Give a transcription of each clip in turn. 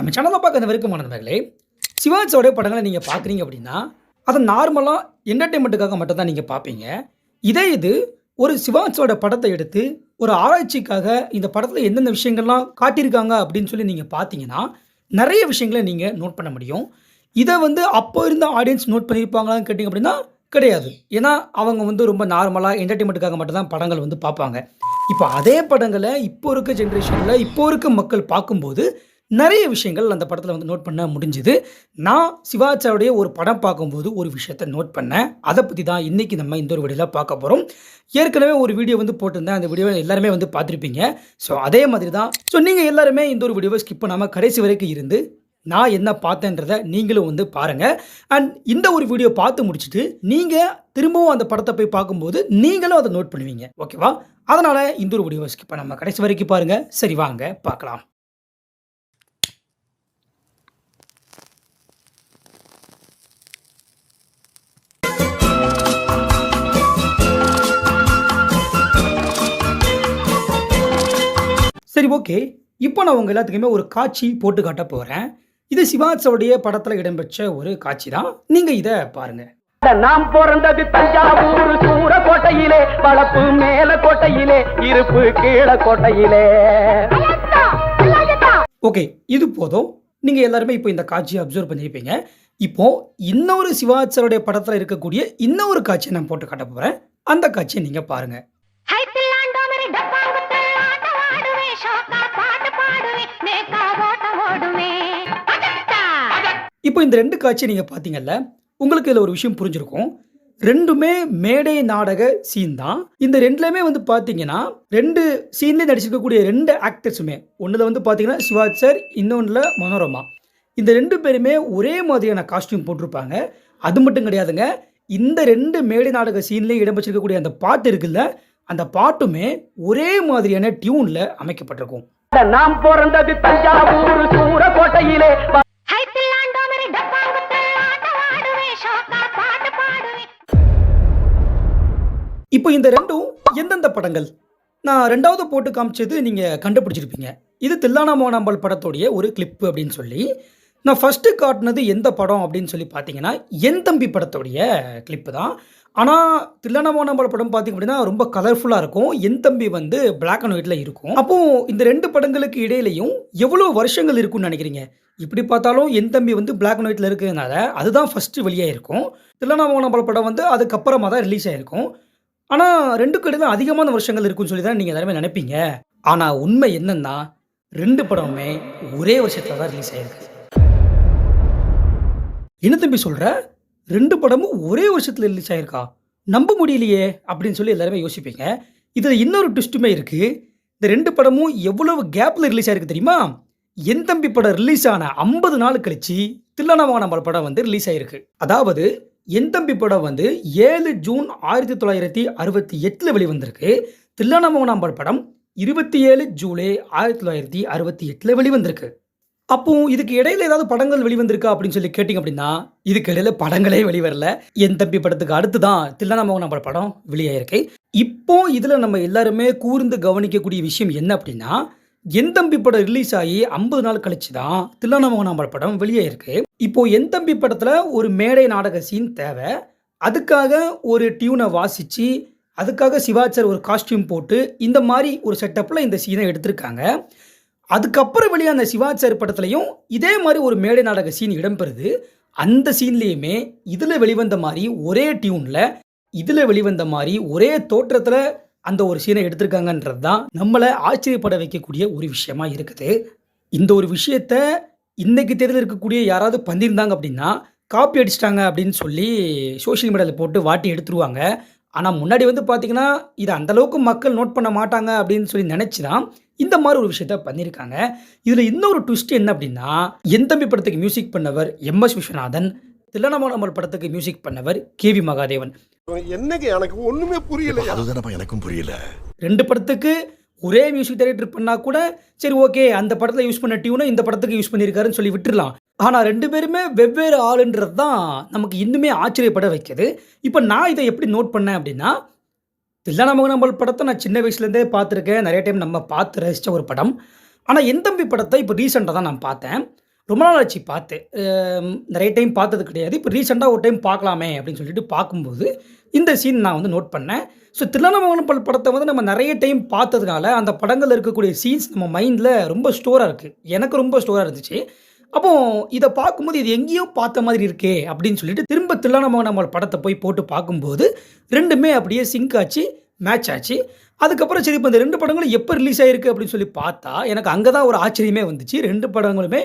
நம்ம சேனலில் பார்க்க அந்த வரைக்கும் நண்பர்களே சிவாஜியோடைய படங்களை நீங்கள் பார்க்குறீங்க அப்படின்னா அதை நார்மலாக என்டர்டெயின்மெண்ட்டுக்காக மட்டும்தான் நீங்கள் பார்ப்பீங்க. இதே இது ஒரு சிவாஜியோட படத்தை எடுத்து ஒரு ஆராய்ச்சிக்காக இந்த படத்தில் எந்தெந்த விஷயங்கள்லாம் காட்டியிருக்காங்க அப்படின்னு சொல்லி நீங்கள் பார்த்தீங்கன்னா நிறைய விஷயங்களை நீங்கள் நோட் பண்ண முடியும். இதை வந்து அப்போ இருந்த ஆடியன்ஸ் நோட் பண்ணியிருப்பாங்களான்னு கேட்டிங்க அப்படின்னா கிடையாது. ஏன்னா அவங்க வந்து ரொம்ப நார்மலாக என்டர்டெயின்மெண்ட்டுக்காக மட்டும்தான் படங்கள் வந்து பார்ப்பாங்க. இப்போ அதே படங்களை இப்போ இருக்க ஜென்ரேஷனில் இப்போ இருக்க மக்கள் பார்க்கும்போது நிறைய விஷயங்கள் அந்த படத்தில் வந்து நோட் பண்ண முடிஞ்சுது. நான் சிவாச்சாருடைய ஒரு படம் பார்க்கும்போது ஒரு விஷயத்தை நோட் பண்ணேன். அதை பற்றி தான் இன்றைக்கி நம்ம இந்த ஒரு வீடியோவில் பார்க்க போகிறோம் ஏற்கனவே ஒரு வீடியோ வந்து போட்டிருந்தேன். அந்த வீடியோவை எல்லாருமே வந்து பார்த்துருப்பீங்க. ஸோ அதே மாதிரி தான். ஸோ நீங்கள் எல்லாருமே இந்த ஒரு வீடியோவை ஸ்கிப் பண்ணாமல் கடைசி வரைக்கும் இருந்து நான் என்ன பார்த்தேன்றதை நீங்களும் வந்து பாருங்கள் அண்ட் இந்த ஒரு வீடியோ பார்த்து முடிச்சுட்டு நீங்கள் திரும்பவும் அந்த படத்தை போய் பார்க்கும்போது நீங்களும் அதை நோட் பண்ணுவீங்க. ஓகேவா அதனால் இந்த ஒரு வீடியோவை ஸ்கிப் பண்ணாமல் கடைசி வரைக்கும் பாருங்கள் சரி வாங்க பார்க்கலாம். ஓகே. இப்போ நான் உங்கள் எல்லாத்துக்குமே ஒரு காட்சி போட்டு காட்ட போகிறேன் இது சிவாஜியோடைய படத்தில் இடம்பெற்ற ஒரு காட்சி தான். நீங்கள் இதை பாருங்கள் நாம் பிறந்தது தஞ்சாவூர் சூர கோட்டையிலே வளப்பு மேல கோட்டையிலே இருப்பு கீழ கோட்டையிலே. ஓகே இது போதும். நீங்கள் எல்லாருமே இப்போ இந்த காட்சியை அப்சர்வ் பண்ணியிருப்பீங்க இப்போ இன்னொரு சிவாஜியோடைய படத்தில் இருக்கக்கூடிய இன்னொரு காட்சியை நான் போட்டு காட்ட போகிறேன் அந்த காட்சியை நீங்கள் பாருங்கள் இப்போ இந்த ரெண்டு காட்சியை நீங்கள் பார்த்தீங்கல்ல உங்களுக்கு இதில் ஒரு விஷயம் புரிஞ்சிருக்கும். ரெண்டுமே மேடை நாடக சீன் தான். இந்த ரெண்டுலையுமே வந்து பார்த்தீங்கன்னா ரெண்டு சீன்லேயே நடிச்சிருக்கக்கூடிய ரெண்டு ஆக்டர்ஸுமே ஒன்றில் வந்து பார்த்தீங்கன்னா சிவாஜ் சார் இன்னொன்றில் மனோரமா. இந்த ரெண்டு பேருமே ஒரே மாதிரியான காஸ்டியூம் போட்டிருப்பாங்க. அது மட்டும் கிடையாதுங்க இந்த ரெண்டு மேடை நாடக சீன்லேயே இடம்பெற்றிருக்கக்கூடிய அந்த பாட்டு இருக்குல்ல அந்த பாட்டுமே ஒரே மாதிரியான டியூனில் அமைக்கப்பட்டிருக்கும். நாம் பிறந்தது தஞ்சாவூர் சூர இப்போ இந்த ரெண்டும் எந்தெந்த படங்கள்? நான் ரெண்டாவது போட்டு காமிச்சது நீங்கள் கண்டுபிடிச்சிருப்பீங்க. இது தில்லானா மோனாம்பல் படத்துடைய ஒரு கிளிப்பு அப்படின்னு சொல்லி நான் ஃபஸ்ட்டு காட்டினது எந்த படம் அப்படின்னு சொல்லி பார்த்தீங்கன்னா என் தம்பி படத்தோடைய கிளிப்பு தான். ஆனால் தில்லானாமோனாபாள் படம் பார்த்தீங்க அப்படின்னா ரொம்ப கலர்ஃபுல்லாக இருக்கும். என் தம்பி வந்து பிளாக் அண்ட் ஒயிட்டில் இருக்கும். அப்போது இந்த ரெண்டு படங்களுக்கு இடையிலையும் எவ்வளோ வருஷங்கள் இருக்கும்னு நினைக்கிறீங்க? இப்படி பார்த்தாலும் என் தம்பி வந்து பிளாக் அண்ட் ஒயிட்டில் இருக்கிறதுனால அதுதான் ஃபஸ்ட்டு வெளியாக இருக்கும் தில்லானா மோனாம்பாள் படம் வந்து அதுக்கப்புறமா தான் ரிலீஸ் ஆகிருக்கும் ஆனால் ரெண்டுக்கு இடையில அதிகமான வருஷங்கள் இருக்குன்னு சொல்லி தான் நீங்கள் எல்லாருமே நினைப்பீங்க. ஆனால் உண்மை என்னன்னா ரெண்டு படமுமே ஒரே வருஷத்தில் தான் ரிலீஸ் ஆயிருக்கு. என்ன தம்பி சொல்கிற ரெண்டு படமும் ஒரே வருஷத்தில் ரிலீஸ் ஆயிருக்கா? நம்ப முடியலையே அப்படின்னு சொல்லி எல்லாருமே யோசிப்பீங்க. இதில் இன்னொரு ட்விஸ்ட்டுமே இருக்குது இந்த ரெண்டு படமும் எவ்வளவு கேப்பில் ரிலீஸ் ஆயிருக்கு தெரியுமா? என் தம்பி படம் ரிலீஸ் ஆன ஐம்பது நாள் கழிச்சு தில்லனவானம்பல் படம் வந்து ரிலீஸ் ஆயிருக்கு. அதாவது என் தம்பி படம் வந்து ஏழு ஜூன் ஆயிரத்தி தொள்ளாயிரத்தி அறுபத்தி எட்டில் வெளிவந்திருக்கு. தில்லானமோனாம்பல் படம் இருபத்தி ஏழு ஜூலை ஆயிரத்தி தொள்ளாயிரத்தி அறுபத்தி எட்டில் வெளிவந்திருக்கு. அப்போ இதுக்கு இடையில ஏதாவது படங்கள் வெளிவந்திருக்கா அப்படின்னு சொல்லி கேட்டிங்க அப்படின்னா இதுக்கு இடையில படங்களே வெளிவரல. என் தம்பி படத்துக்கு அடுத்து தான் தில்லானமோகனாம்பல் படம் வெளியாயிருக்கு. இப்போ இதில் நம்ம எல்லாருமே கூர்ந்து கவனிக்கக்கூடிய விஷயம் என்ன அப்படின்னா என் தம்பி படம் ரிலீஸ் ஆகி ஐம்பது நாள் கழிச்சு தான் தில்லானமோகனாம்பல் படம் வெளியாயிருக்கு. இப்போ என் தம்பி படத்தில் ஒரு மேடை நாடக சீன் தேவை. அதுக்காக ஒரு டியூனை வாசித்து அதுக்காக சிவாச்சர் ஒரு காஸ்டியூம் போட்டு இந்த மாதிரி ஒரு செட்டப்பில் இந்த சீனை எடுத்திருக்காங்க. அதுக்கப்புறம் வெளியான அந்த சிவாச்சார் படத்துலையும் இதே மாதிரி ஒரு மேடை நாடக சீன் இடம்பெறுது. அந்த சீன்லேயுமே இதில் வெளிவந்த மாதிரி ஒரே டியூனில் இதில் வெளிவந்த மாதிரி ஒரே தோற்றத்தில் அந்த ஒரு சீனை எடுத்திருக்காங்கன்றது தான் நம்மளை ஆச்சரியப்பட வைக்கக்கூடிய ஒரு விஷயமா இருக்குது. இந்த ஒரு விஷயத்த இன்னைக்கு தேதியில் இருக்கக்கூடிய யாராவது பண்ணியிருந்தாங்க அப்படின்னா காப்பி அடிச்சிட்டாங்க அப்படின்னு சொல்லி சோஷியல் மீடியாவில் போட்டு வாட்டி எடுத்துருவாங்க. ஆனால் முன்னாடி வந்து பார்த்தீங்கன்னா இது அந்தளவுக்கு மக்கள் நோட் பண்ண மாட்டாங்க அப்படின்னு சொல்லி நினச்சி தான் இந்த மாதிரி ஒரு விஷயத்த பண்ணியிருக்காங்க. இதில் இன்னொரு ட்விஸ்ட் என்ன அப்படின்னா என் தம்பி படத்துக்கு மியூசிக் பண்ணவர் எம் எஸ் விஸ்வநாதன் தில்லனமானமல் படத்துக்கு மியூசிக் பண்ணவர் கேவி மகாதேவன். என்னங்க எனக்கு ஒண்ணுமே புரியல அதுதானப்பா எனக்கும் புரியல. ரெண்டு படத்துக்கு ஒரே மியூசிக் டைரக்டர் பண்ணால் கூட சரி ஓகே அந்த படத்தில் யூஸ் பண்ண டியூனை இந்த படத்துக்கு யூஸ் பண்ணியிருக்காருன்னு சொல்லி விட்டுறலாம். ஆனால் ரெண்டு பேருமே வெவ்வேறு ஆளுன்றது தான் நமக்கு இன்னுமே ஆச்சரியப்பட வைக்கிது. இப்போ நான் இதை எப்படி நோட் பண்ணேன் அப்படின்னா தில்லானா நம்மள் படத்தை நான் சின்ன வயசுலேருந்தே பார்த்துருக்கேன். நிறைய டைம் நம்ம பார்த்து ரசித்த ஒரு படம். ஆனால் என் தம்பி படத்தை இப்போ ரீசெண்டாக தான் நான் பார்த்தேன். ரொம்ப நாள் ஆச்சு பார்த்து. நிறைய டைம் பார்த்தது கிடையாது. இப்போ ரீசெண்டாக ஒரு டைம் பார்க்கலாமே அப்படின்னு சொல்லிட்டு பார்க்கும்போது இந்த சீன் நான் வந்து நோட் பண்ணேன். ஸோ தில்லானமங்கலம் பல் படத்தை வந்து நம்ம நிறைய டைம் பார்த்ததுனால அந்த படங்களில் இருக்கக்கூடிய சீன்ஸ் நம்ம மைண்டில் ரொம்ப ஸ்டோராக இருக்குது எனக்கு ரொம்ப ஸ்டோராக இருந்துச்சு. அப்போ இதை பார்க்கும்போது இது எங்கேயோ பார்த்த மாதிரி இருக்கே அப்படின்னு சொல்லிட்டு திரும்ப தில்லானமங்கலம் படத்தை போய் போட்டு பார்க்கும்போது ரெண்டுமே அப்படியே சிங்க் ஆச்சு மேட்ச் ஆச்சு. அதுக்கப்புறம் சரி இப்போ இந்த ரெண்டு படங்களும் எப்போ ரிலீஸ் ஆகிருக்கு அப்படின்னு சொல்லி பார்த்தா எனக்கு அங்கே தான் ஒரு ஆச்சரியமே வந்துச்சு. ரெண்டு படங்களுமே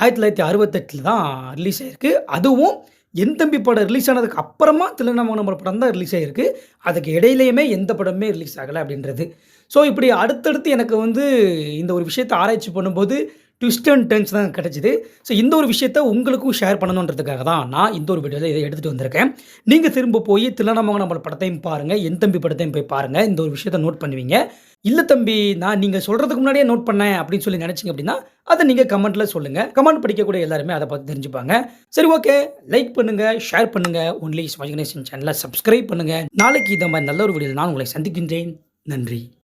ஆயிரத்தி தொள்ளாயிரத்தி அறுபத்தெட்டில் தான் ரிலீஸ் ஆயிருக்கு. அதுவும் என் தம்பி படம் ரிலீஸ் ஆனதுக்கு அப்புறமா தில்லநாம படம் தான் ரிலீஸ் ஆகிருக்கு அதுக்கு இடையிலையுமே எந்த படமே ரிலீஸ் ஆகலை அப்படின்றது. ஸோ இப்படி அடுத்தடுத்து எனக்கு வந்து இந்த ஒரு விஷயத்தை ஆராய்ச்சி பண்ணும்போது ட்விஸ்ட் அண்ட் டர்ன்ஸ் தான் கிடச்சிது. ஸோ இந்த ஒரு விஷயத்த உங்களுக்கும் ஷேர் பண்ணணுன்றதுக்காக தான் நான் இந்த ஒரு வீடியோவில் இதை எடுத்துகிட்டு வந்திருக்கேன். நீங்கள் திரும்ப போய் தில்லநாமங்க படத்தையும் பாருங்கள் என் தம்பி படத்தையும் போய் பாருங்கள் இந்த ஒரு விஷயத்தை நோட் பண்ணுவீங்க. இல்லை தம்பி நான் நீங்கள் சொல்கிறதுக்கு முன்னாடியே நோட் பண்ணேன் அப்படின்னு சொல்லி நினச்சிங்க அப்படின்னா அதை நீங்கள் கமெண்ட்டில் சொல்லுங்கள் கமெண்ட் படிக்கக்கூடிய எல்லாருமே அதை பார்த்து தெரிஞ்சுப்பாங்க. சரி ஓகே லைக் பண்ணுங்கள் ஷேர் பண்ணுங்கள் ஒன்லி ஸ்வாஜிகனேஷன் சேனலை சப்ஸ்கிரைப் பண்ணுங்கள் நாளைக்கு இந்த மாதிரி நல்ல ஒரு வீடியோ நான் உங்களை சந்திக்கின்றேன். நன்றி.